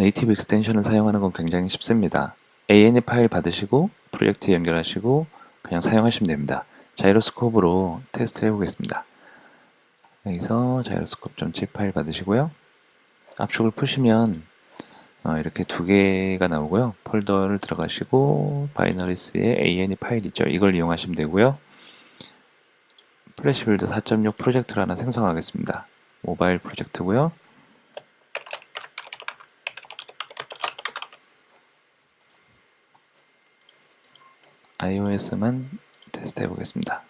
네이티브 익스텐션을 사용하는 건 굉장히 쉽습니다. ANE 파일 받으시고 프로젝트에 연결하시고 그냥 사용하시면 됩니다. 자이로스코프로 테스트 해보겠습니다. 여기서 자이로스코프 전체 파일 받으시고요. 압축을 푸시면 어, 이렇게 두 개가 나오고요. 폴더를 들어가시고 바이너리스의 ANE 파일 있죠. 이걸 이용하시면 되고요. 플래시 빌드 4.6 프로젝트를 하나 생성하겠습니다. 모바일 프로젝트고요. iOS만 테스트 해 보겠습니다.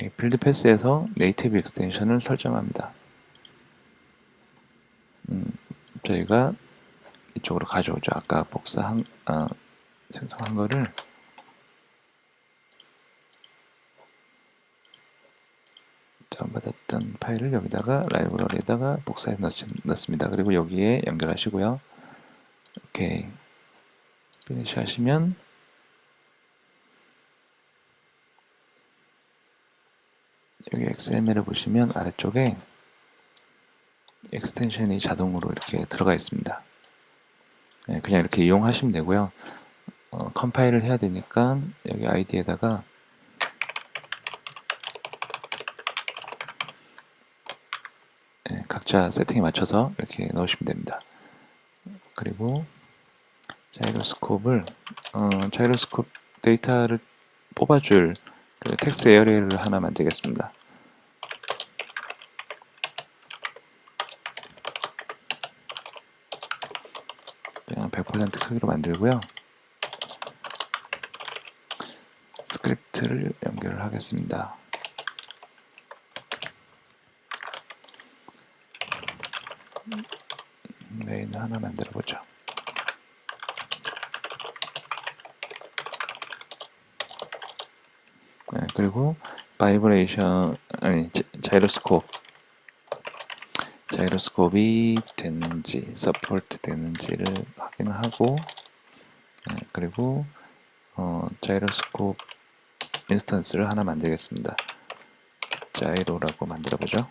이 빌드 패스에서 네이티브 익스텐션을 설정합니다. 음, 저희가 이쪽으로 가져오죠. 아까 복사한 아, 생성한 거를 다운받았던 파일을 여기다가 라이브러리에다가 복사해 넣습니다. 그리고 여기에 연결하시고요. 오케이. 피니시 하시면 여기 XML을 보시면 아래쪽에 익스텐션이 자동으로 이렇게 들어가 있습니다. 네, 그냥 이렇게 이용하시면 되고요. 어, 컴파일을 해야 되니까 여기 아이디에다가 네, 각자 세팅에 맞춰서 이렇게 넣으시면 됩니다. 그리고 자이로스콥을 어, 자이로스콥 데이터를 뽑아줄 그 텍스트 에어리를 하나 만들겠습니다. 그냥 100% 크기로 만들고요. 스크립트를 연결을 하겠습니다. 메인 하나 만들어 보죠. 네, 그리고 바이브레이션 아니 자- 자이로스콥 자이로스콥이 됐는지 서포트 되는지를 확인하고 네, 그리고 어, 자이로스콥 인스턴스를 하나 만들겠습니다. 자이로라고 만들어 보죠.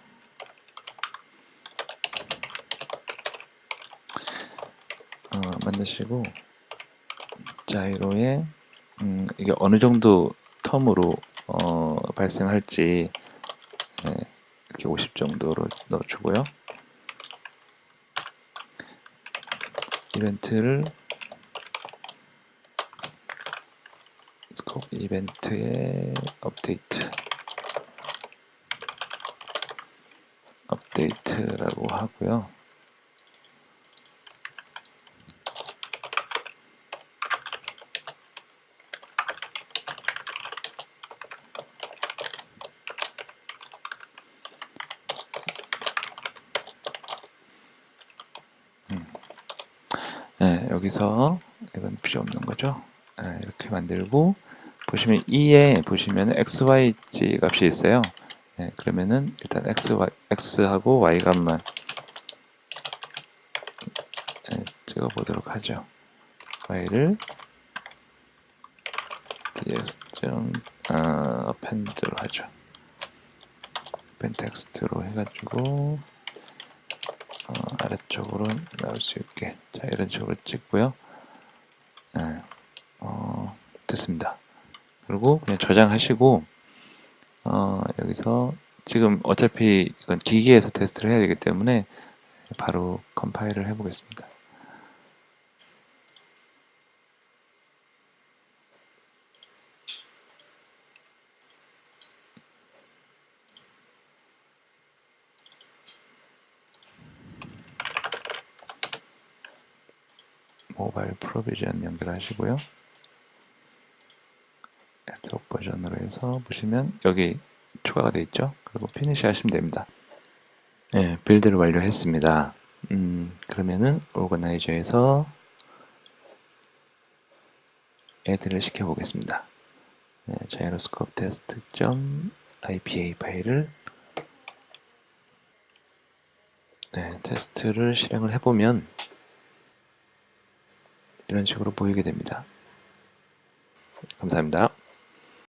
어, 만드시고 자이로에 음, 이게 어느 정도 텀으로 어, 발생할지 예, 이렇게 50 정도로 넣어주고요. 이벤트를 스코프 이벤트의 업데이트 업데이트라고 하고요. 네, 여기서 이건 필요 없는 거죠. 네, 이렇게 만들고 보시면 E에 보시면 XYZ 값이 있어요. 네, 그러면은 일단 X, Y, X하고 Y 값만 네, 찍어 보도록 하죠. Y를 ds 좀 어, append로 하죠. append 텍스트로 해가지고 어, 아래쪽으로 나올 수 있게. 자 이런 식으로 찍고요. 네, 어, 됐습니다. 그리고 그냥 저장하시고 어, 여기서 지금 어차피 이건 기기에서 테스트를 해야 되기 때문에 바로 컴파일을 해보겠습니다 모바일 프로비전 연결하시고요. 앱top 버전으로 해서 보시면 여기 추가가 되어 있죠. 그리고 피니시 하시면 됩니다. 네, 빌드를 완료했습니다. 음, 그러면은 오거나이저에서 애드를 시켜보겠습니다. 네, 자이로스코프 테스트.ipa 파일을 네, 테스트를 실행을 해보면 이런 식으로 보이게 됩니다. 감사합니다.